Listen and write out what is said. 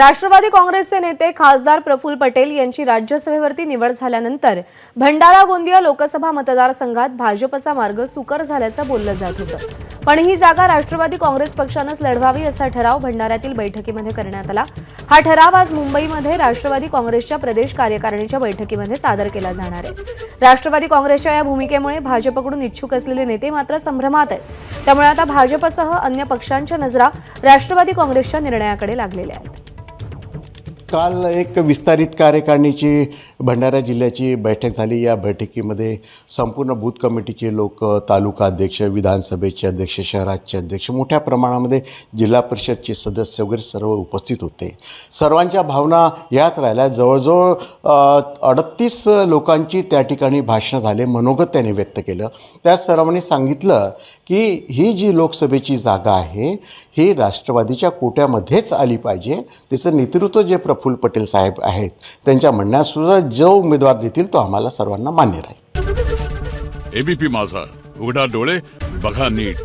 राष्ट्रवादी काँग्रेसचे नेते खासदार प्रफुल पटेल यांची राज्यसभेवरती निवड झाल्यानंतर भंडारा गोंदिया लोकसभा मतदारसंघात भाजपचा मार्ग सुकर झाल्याचं बोललं जात होतं. पण ही जागा राष्ट्रवादी काँग्रेस पक्षानंच लढवावी असा ठराव भंडाऱ्यातील बैठकीमध्ये करण्यात आला. हा ठराव आज मुंबईमध्ये राष्ट्रवादी काँग्रेसच्या प्रदेश कार्यकारिणीच्या बैठकीमध्ये सादर केला जाणार आहे. राष्ट्रवादी काँग्रेसच्या या भूमिकेमुळे भाजपकडून इच्छुक असलेले नेते मात्र संभ्रमात आहेत. त्यामुळे आता भाजपसह अन्य पक्षांच्या नजरा राष्ट्रवादी काँग्रेसच्या निर्णयाकडे लागलेल्या आहेत. काल एक विस्तारित कार्यकारिणीची भंडारा जिल्ह्याची बैठक झाली. या बैठकीमध्ये संपूर्ण बूथ कमिटीचे लोक तालुका अध्यक्ष विधानसभेचे अध्यक्ष शहराचे अध्यक्ष मोठ्या प्रमाणामध्ये जिल्हा परिषदचे सदस्य वगैरे सर्व उपस्थित होते. सर्वांच्या भावना याच राहिल्या. जवळजवळ अडतीस लोकांची त्या ठिकाणी भाषणं झाले मनोगत त्यांनी व्यक्त केलं. त्या सर्वांनी सांगितलं की ही जी लोकसभेची जागा आहे ही राष्ट्रवादीच्या कोट्यामध्येच आली पाहिजे. तिचं नेतृत्व जे प्र प्रफुल्ल पटेल साहेब आहेत. त्यांच्या म्हणण्यासुद्धा जो उमेदवार देतील तो आम्हाला सर्वांना मान्य राहील. एबीपी माझा. उघडा डोळे बघा नीट.